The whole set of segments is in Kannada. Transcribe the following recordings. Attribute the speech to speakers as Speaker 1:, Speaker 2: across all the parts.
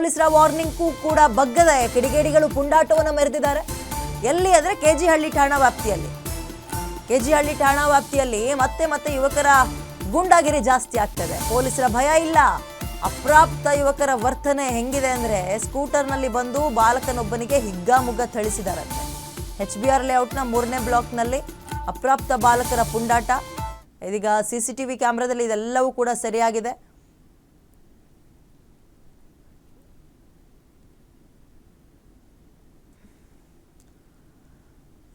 Speaker 1: ಪೊಲೀಸರ ವಾರ್ನಿಂಗ್ಗೂ ಕೂಡ ಬಗ್ಗದ ಕಿಡಿಗೇಡಿಗಳು ಪುಂಡಾಟವನ್ನು ಮೆರೆದಿದ್ದಾರೆ. ಎಲ್ಲಿ ಅಂದರೆ ಕೆ ಜಿ ಹಳ್ಳಿ ಠಾಣಾ ವ್ಯಾಪ್ತಿಯಲ್ಲಿ. ಕೆ ಜಿ ಹಳ್ಳಿ ಠಾಣಾ ವ್ಯಾಪ್ತಿಯಲ್ಲಿ ಮತ್ತೆ ಮತ್ತೆ ಯುವಕರ ಗೂಂಡಾಗಿರಿ ಜಾಸ್ತಿ ಆಗ್ತದೆ. ಪೊಲೀಸರ ಭಯ ಇಲ್ಲ. ಅಪ್ರಾಪ್ತ ಯುವಕರ ವರ್ತನೆ ಹೆಂಗಿದೆ ಅಂದರೆ ಸ್ಕೂಟರ್ನಲ್ಲಿ ಬಂದು ಬಾಲಕನೊಬ್ಬನಿಗೆ ಹಿಗ್ಗಾಮುಗ್ಗ ಥಳಿಸಿದಾರಂತೆ. ಎಚ್ ಬಿ ಆರ್ ಲೇಔಟ್ನ ಮೂರನೇ ಬ್ಲಾಕ್ನಲ್ಲಿ ಅಪ್ರಾಪ್ತ ಬಾಲಕರ ಪುಂಡಾಟ. ಇದೀಗ ಸಿ ಸಿ ಟಿ ವಿ ಕ್ಯಾಮ್ರಾದಲ್ಲಿ ಇದೆಲ್ಲವೂ ಕೂಡ ಸರಿಯಾಗಿದೆ.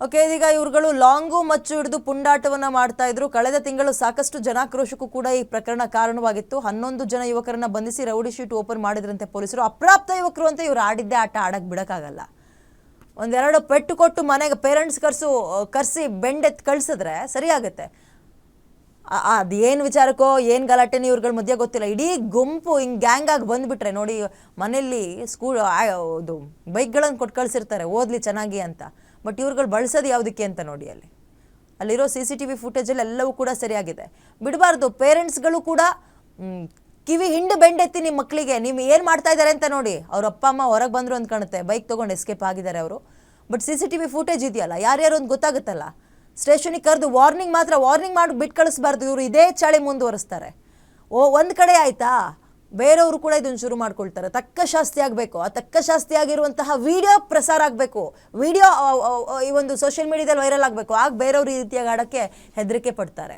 Speaker 1: ಓಕೆ ಇದೀಗ ಇವ್ರುಗಳು ಲಾಂಗು ಮಚ್ಚು ಹಿಡಿದು ಪುಂಡಾಟವನ್ನ ಮಾಡ್ತಾ ಇದ್ರು. ಕಳೆದ ತಿಂಗಳು ಸಾಕಷ್ಟು ಜನಾಕ್ರೋಶಕ್ಕೂ ಕೂಡ ಈ ಪ್ರಕರಣ ಕಾರಣವಾಗಿತ್ತು. ಹನ್ನೊಂದು ಜನ ಯುವಕರನ್ನ ಬಂಧಿಸಿ ರೌಡಿ ಶೀಟ್ ಓಪನ್ ಮಾಡಿದ್ರಂತೆ ಪೊಲೀಸರು. ಅಪ್ರಾಪ್ತ ಯುವಕರು ಅಂತ ಇವ್ರು ಆಡಿದ್ದೇ ಆಟ ಆಡಕ್ ಬಿಡಕ್ಕಾಗಲ್ಲ. ಒಂದೆರಡು ಪೆಟ್ಟು ಕೊಟ್ಟು ಮನೆಗೆ ಪೇರೆಂಟ್ಸ್ ಕರ್ಸು, ಕರ್ಸಿ ಬೆಂಡೆತ್ ಕಳ್ಸಿದ್ರೆ ಸರಿ ಆಗುತ್ತೆ ಅದು ಅದೇನ್ ವಿಚಾರಕ್ಕೋ, ಏನು ಗಲಾಟೆನೋ ಇವ್ರುಗಳ ಮಧ್ಯೆ ಗೊತ್ತಿಲ್ಲ. ಇಡೀ ಗುಂಪು ಹಿಂಗೆ ಗ್ಯಾಂಗ್ ಆಗಿ ಬಂದ್ಬಿಟ್ರೆ ನೋಡಿ ಮನೆಯಲ್ಲಿ ಸ್ಕೂಲ್ ಇದು ಬೈಕ್ಗಳನ್ನು ಕೊಟ್ಟು ಕಳಿಸಿರ್ತಾರೆ. ಓದಲಿ ಚೆನ್ನಾಗಿ ಅಂತ. ಬಟ್ ಇವ್ರುಗಳು ಬಳಸೋದು ಯಾವುದಕ್ಕೆ ಅಂತ ನೋಡಿ ಅಲ್ಲಿ. ಅಲ್ಲಿರೋ ಸಿ ಸಿ ಟಿ ವಿ ಫುಟೇಜಲ್ಲಿ ಎಲ್ಲವೂ ಕೂಡ ಸರಿಯಾಗಿದೆ. ಬಿಡಬಾರ್ದು ಪೇರೆಂಟ್ಸ್ಗಳು ಕೂಡ ಕಿವಿ ಹಿಂಡು ಬೆಂಡೆತ್ತಿ ನಿಮ್ಮ ಮಕ್ಕಳಿಗೆ ನೀವು ಏನು ಮಾಡ್ತಾ ಇದ್ದಾರೆ ಅಂತ ನೋಡಿ. ಅವ್ರ ಅಪ್ಪ, ಅಮ್ಮ ಹೊರಗೆ ಬಂದರು ಅಂತ ಕಾಣುತ್ತೆ. ಬೈಕ್ ತೊಗೊಂಡು ಎಸ್ಕೇಪ್ ಆಗಿದ್ದಾರೆ ಅವರು. But C C T V footage ಇದೆಯಲ್ಲ, ಯಾರ್ಯಾರು ಒಂದು ಗೊತ್ತಾಗುತ್ತಲ್ಲ? ಸ್ಟೇಷನಿಗೆ ಕರೆದು ವಾರ್ನಿಂಗ್ ಮಾತ್ರ ವಾರ್ನಿಂಗ್ ಮಾಡಿ ಬಿಟ್ಟು ಕಳಿಸ್ಬಾರ್ದು. ಇವರು ಇದೇ ಚಾಳಿ ಮುಂದುವರಿಸ್ತಾರೆ. ಓ, ಒಂದು ಕಡೆ ಆಯ್ತಾ? ಬೇರೆಯವರು ಕೂಡ ಇದನ್ನು ಶುರು ಮಾಡ್ಕೊಳ್ತಾರೆ. ತಕ್ಕ ಶಾಸ್ತಿ ಆಗಬೇಕು. ಆ ತಕ್ಕ ಶಾಸ್ತಿ ಆಗಿರುವಂತಹ ವಿಡಿಯೋ ಪ್ರಸಾರ ಆಗಬೇಕು. ವಿಡಿಯೋ ಈ ಒಂದು ಸೋಷಿಯಲ್ ಮೀಡಿಯಾದಲ್ಲಿ ವೈರಲ್ ಆಗಬೇಕು. ಆಗ ಬೇರೆಯವರು ಈ ರೀತಿಯಾಗಿ ಆಡೋಕ್ಕೆ ಹೆದರಿಕೆ ಪಡ್ತಾರೆ.